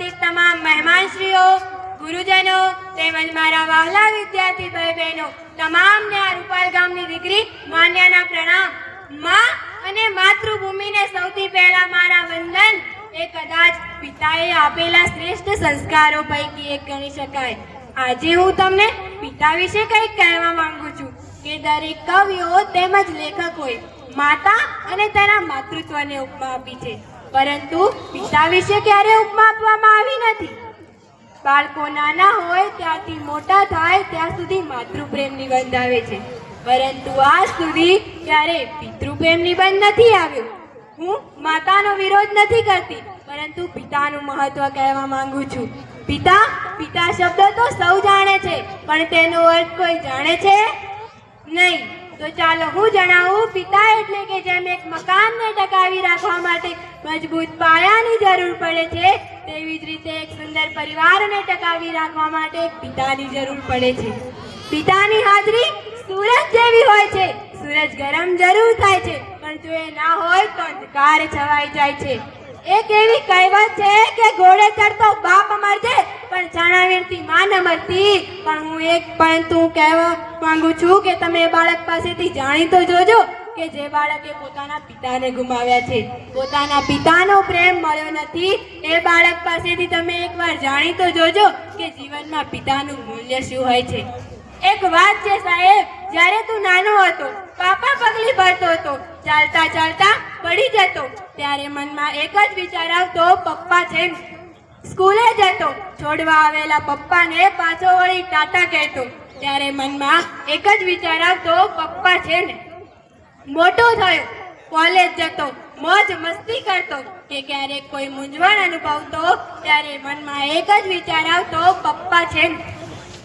ઉપસ્થિત તમામ મહેમાનશ્રીઓ, ગુરુજનો તેમજ મારા વહાલા વિદ્યાર્થી ભાઈ બહેનો તમામને આ રૂપાલ ગામની દીકરી માન્યાના પ્રણામ. માં અને માતૃભૂમિને સૌથી પહેલા મારા વંદન. એ કદાચ પિતાએ આપેલા શ્રેષ્ઠ સંસ્કારો પૈકી એક ગણી શકાય. આજે હું તમને પિતા વિશે કંઈક કહેવા માંગુ છું કે દરેક કવિઓ તેમજ લેખકોએ માતા અને તેના માતૃત્વને ઉપમા આપી છે. પરંતુ પિતા વિશે ક્યારે ઉપમા આપવામાં આવી નથી? બાળકો નાના હોય ત્યાંથી મોટા થાય, ત્યાં સુધી માતૃપ્રેમ નિબંધ આવે છે. પરંતુ આજ સુધી ક્યારે પિતૃપ્રેમ નિબંધ નથી આવ્યો? હું માતાનો વિરોધ નથી કરતી, પરંતુ પિતાનું મહત્વ કહેવા માંગુ છું. પિતા પિતા શબ્દ તો સૌ જાણે છે, પણ તેનો અર્થ કોઈ જાણે છે નહીં. તો ચાલો હું જણાવું, પિતા એટલે કે જેમ એક મકાનને ટકાવી રાખવા માટે મજબૂત પાયાની જરૂર પડે છે, તેવી જ રીતે એક સુંદર પરિવારને ટકાવી રાખવા માટે પિતાની જરૂર પડે છે. પિતાની હાજરી સૂરજ જેવી હોય છે. સૂરજ ગરમ જરૂર થાય છે, પણ જો એ ના હોય તો અંધકાર છવાઈ જાય છે. એક એવી કહેવત છે કે ઘોડે ચડતો બાપ મરજે પણ ચણાવીરથી માં ન મરતી પણ હું એક પરંતુ હું કહેવા માંગુ છું કે તમે બાળક પાસેથી જાણી તો જોજો કે જે બાળકે પોતાના પિતાને ગુમાવ્યા છે. પોતાના પિતાનો પ્રેમ મળ્યો નથી. એ બાળક પાસેથી તમે એકવાર જાણી તો જોજો કે જીવનમાં પિતાનું મૂલ્ય શું હોય છે. એક વાત છે સાહેબ, જ્યારે તું નાનો હતો, પાપા પગલી ભરતો હતો, ચાલતા ચાલતા પડી જતો, ત્યારે મનમાં એક જ વિચાર આવતો, પપ્પા છે. સ્કૂલે જતો. છોડવા આવેલા પપ્પાને પાછો વળી ટાટા કહેતો. ત્યારે મનમાં એક જ વિચાર આવતો, પપ્પા છે ને. મોટો થયો. કોલેજ જતો. મોજ મસ્તી કરતો. કે ક્યારેક કોઈ મૂંઝવણ અનુભવતો, ત્યારે મનમાં એક જ વિચાર આવતો, પપ્પા છે ને.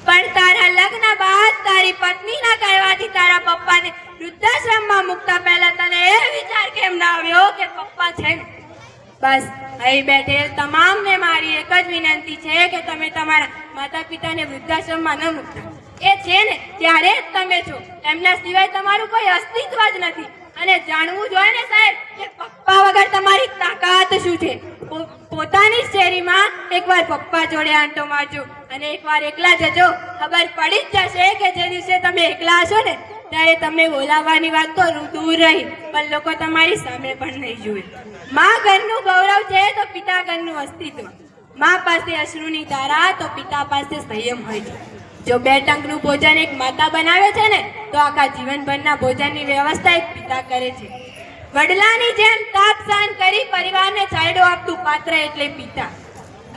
પણ તારા લગ્ન બાદ તારી પત્નીના કહેવાથી તારા પપ્પાને વૃદ્ધાશ્રમમાં મૂકતા પહેલા તને એ વિચાર કેમ ના આવ્યો કે પપ્પા છે ને? બસ, અહીં બેઠેલ તમામને મારી એક જ વિનંતી છે કે તમે તમારા માતા પિતાને વૃદ્ધાશ્રમમાં ન મૂકતા. એ છે ને ત્યારે જ તમે છો, એમના સિવાય તમારું કોઈ અસ્તિત્વ જ નથી. અને જાણવું જોઈએ ને સાહેબ કે પપ્પા વગર તમારી તાકાત શું છે? પોતાની શેરીમાં એકવાર પપ્પા જોડે આંટો મારજો. અને એકવાર એકલા જજો. ખબર પડી જ જશે કે જે દિવસે તમે એકલા હશો ને ત્યારે તમને બોલાવવાની વાત તો દૂર રહી, પણ લોકો તમારી સામે પણ નહીં જુએ. માં ઘરનું ગૌરવ છે તો પિતા ઘરનું અસ્તિત્વ. માં પાસે અશ્રુની ધારા તો પિતા પાસે સંયમ હોય છે. જો બે ટંકનું ભોજન એક માતા બનાવે છે ને, તો આખા જીવનભરના ભોજનની વ્યવસ્થા એક પિતા કરે છે. વડલાની જેમ તાપ સહન કરી પરિવારને છાયડો આપતું પાત્ર એટલે પિતા.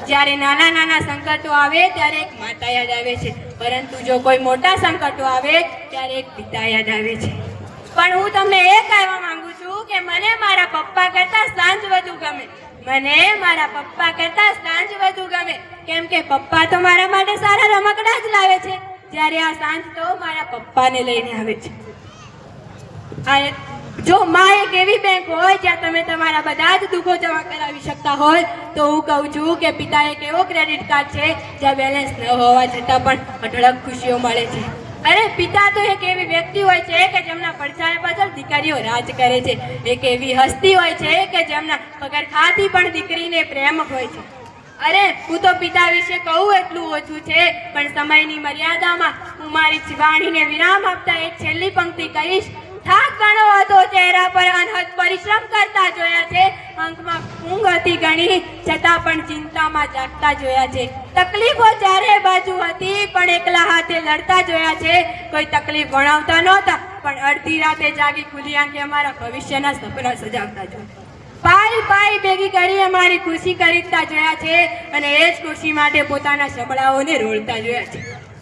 જ્યારે નાના નાના સંકટો આવે ત્યારે એક માતા યાદ આવે છે. પરંતુ જો કોઈ મોટા સંકટો આવે ત્યારે એક પિતા યાદ આવે છે. પણ હું તમને એ કહેવા માંગુ છું કે મને મારા પપ્પા કરતા સાંજ વધુ ગમે. મને મારા પપ્પા કરતા સાંજ વધુ ગમે. કેમ કે પપ્પા તો મારા માટે સારા રમકડા જ લાવે છે. જ્યારે આ સાંજ તો મારા પપ્પાને લઈને આવે છે. અને જો માં એક એવી બેંક હોય જ્યાં તમે તમારા બધા જ દુઃખો જમા કરાવી શકતા હોય તો હું કહું છું કે પિતા એક એવો ક્રેડિટ કાર્ડ છે જ્યાં બેલેન્સ ન હોવા છતાં પણ અઢળક ખુશીઓ મળે છે. અરે, પિતા તો એક એવી વ્યક્તિ હોય છે કે જેમના પડછાયા પાછળ દીકરીઓ રાજ કરે છે. એક એવી હસ્તી હોય છે કે જેમના પગરખાથી પણ દીકરીને પ્રેમ હોય છે. અરે, હું તો પિતા વિશે કહું એટલું ઓછું છે, પણ સમયની મર્યાદામાં હું મારી વાણીને વિરામ આપતા એક છેલ્લી પંક્તિ કહીશ. થાક ઘણો હતો ચહેરા પર અનહદ પરિશ્રમ કરતા જોયા છે. અંકમાં ઊંઘ હતી ઘણી છતાં પણ ચિંતામાં જાગતા જોયા છે. તકલીફો ચારે બાજુ હતી, પણ એકલા હાથે લડતા જોયા છે. કોઈ તકલીફ ભણાવતા નહોતા, પણ અડધી રાતે જાગી ખુલી આંખે અમારા ભવિષ્યના સપના સજાવતા જોયા. પાઈ પાઈ ભેગી કરી અમારી ખુશી ખરીદતા જોયા છે અને એ જ ખુશી માટે પોતાના સબળાઓને રોળતા જોયા છે.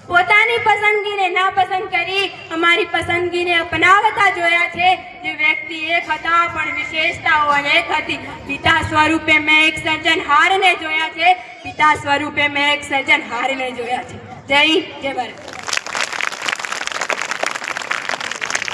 પોતાની પસંદગીને નાપસંદ કરી અમારી પસંદગીને અપનાવતા જોયા છે જે વ્યક્તિ એક હતા પણ વિશેષતાઓ અનેક હતી. પિતા સ્વરૂપે મેં એક સર્જનહારને જોયા છે. પિતા સ્વરૂપે મેં એક સર્જનહારને જોયા છે. જય જય ભારત.